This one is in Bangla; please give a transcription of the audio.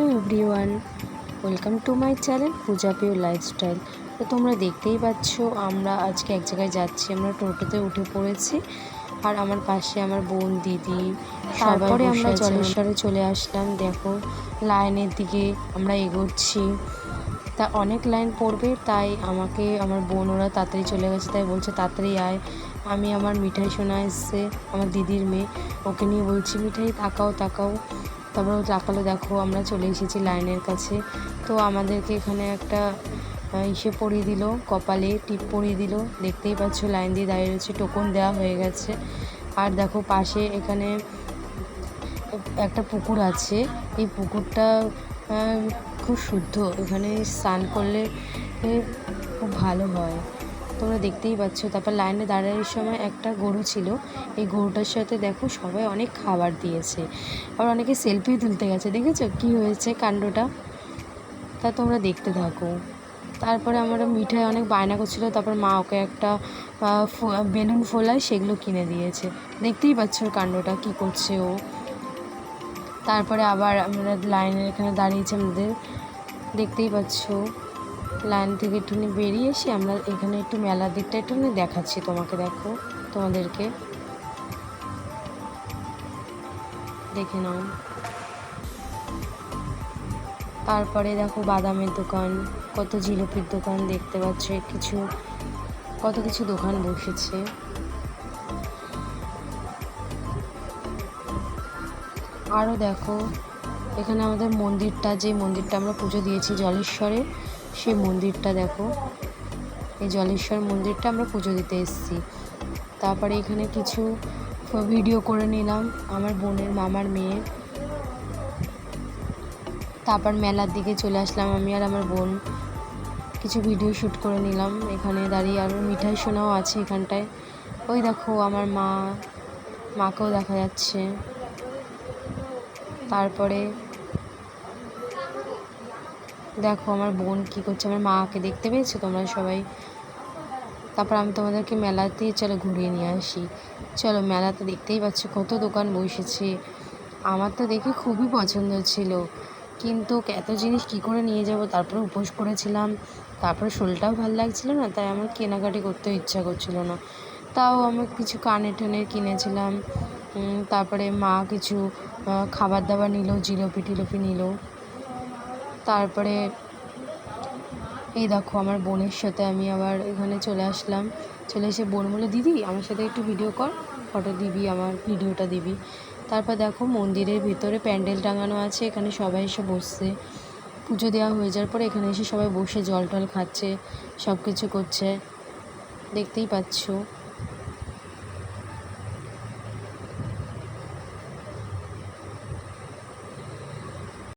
Hello everyone welcome to my channel Puja PO lifestyle. তো তোমরা দেখতেই পাচ্ছ আমরা আজকে এক জায়গায় যাচ্ছি আমরা টোটোতে উঠে পড়েছি আর আমার পাশে আমার বোন দিদি তারপরে আমরা জলেশ্বরে চলে আসলাম। দেখো লাইনের দিকে আমরা এগোচ্ছি। তা অনেক লাইন পড়বে তাই আমাকে আমার বোন ওরা তাড়াতাড়ি চলে গেছে তাই বলছে তাড়াতাড়ি আয়। আমি আমার মিঠাই শোনা এসছে আমার দিদির মেয়ে ওকে নিয়ে বলছি মিঠাই তাকাও তাকাও। তারপর ও তাকালো দেখো, আমরা চলে এসেছি লাইনের কাছে। তো আমাদেরকে এখানে একটা ইসে পরিয়ে দিল, কপালে টিপ পরিয়ে দিল। দেখতেই পাচ্ছ লাইন দিয়ে দাঁড়িয়ে রয়েছে, টোকন দেওয়া হয়ে গেছে। আর দেখো পাশে এখানে একটা পুকুর আছে। এই পুকুরটা খুব শুদ্ধ। এখানে স্নান করলে খুব ভালো হয়। তোমরা দেখতেই পাচ্ছ। তারপর লাইনে দাঁড়ানোর সময় একটা গরু ছিল। এই গরুটার সাথে দেখো সবাই অনেক খাবার দিয়েছে। আবার অনেকে সেলফি তুলতে গেছে। দেখেছ কি হয়েছে কাণ্ডটা? তা তোমরা দেখতে থাকো। তারপরে আমরা মিঠাই অনেক বায়না করছিল। তারপর মা ওকে একটা বেলুন ফোলায় সেগুলো কিনে দিয়েছে। দেখতেই পাচ্ছ ওর কাণ্ডটা কী করছে ও। তারপরে আবার আমরা লাইনের এখানে দাঁড়িয়েছি আমাদের। দেখতেই পাচ্ছ। লাইন থেকে একটুখানি বেরিয়ে এসে আমরা এখানে একটু মেলার দিকটা একটুখানি দেখাচ্ছি তোমাকে, দেখো, তোমাদেরকে। দেখে নাও। তারপরে দেখো বাদামের দোকান, কত জিলিপির দোকান দেখতে পাচ্ছ, কিছু, কত কিছু দোকান বসেছে। আরও দেখো, এখানে আমাদের মন্দিরটা, যে মন্দিরটা আমরা পুজো দিয়েছি জলেশ্বরে সেই মন্দিরটা দেখো। এই জলেশ্বর মন্দিরটা আমরা পুজো দিতে এসেছি। তারপরে এখানে কিছু ভিডিও করে নিলাম আমার বোনের মামার মেয়ে। তারপর মেলার দিকে চলে আসলাম আমি আর আমার বোন। কিছু ভিডিও শ্যুট করে নিলাম। এখানে দাঁড়িয়ে আরও মিঠাই সোনাও আছে এখানটায়। ওই দেখো আমার মা, মাকেও দেখা যাচ্ছে। তারপরে দেখো আমার বোন কী করছে, আমার মাকে দেখতে পেয়েছ তোমরা সবাই? তারপর আমি তোমাদেরকে মেলাতে চলো ঘুরিয়ে নিয়ে আসি। চলো মেলাতে দেখতেই পাচ্ছ কত দোকান বসেছে। আমার তো দেখে খুবই পছন্দ ছিল। কিন্তু এত জিনিস কী করে নিয়ে যাব? তারপরে উপোস করেছিলাম। তারপরে শোলটাও ভালো লাগছিল না, তাই আমার কেনাকাটি করতে ইচ্ছা করছিল না। তাও আমি কিছু কানে টেনের কিনেছিলাম। তারপরে মা কিছু খাবার দাবার নিল জিলিপি টিলিপি নিল। তারপরে এই দেখো আমার বোনের সাথে আমি আবার এখানে চলে আসলাম। চলে এসে বোন বলে, দিদি, আমার সাথে একটু ভিডিও কর ফটো দিবি, আমার ভিডিওটা দিবি। তারপর দেখো মন্দিরের ভিতরে প্যান্ডেল টাঙানো আছে, এখানে সবাই এসে বসছে। পুজো দেওয়া হয়ে যাওয়ার পরে এখানে এসে সবাই বসে জল টল খাচ্ছে সব কিছু করছে। দেখতেই পাচ্ছ।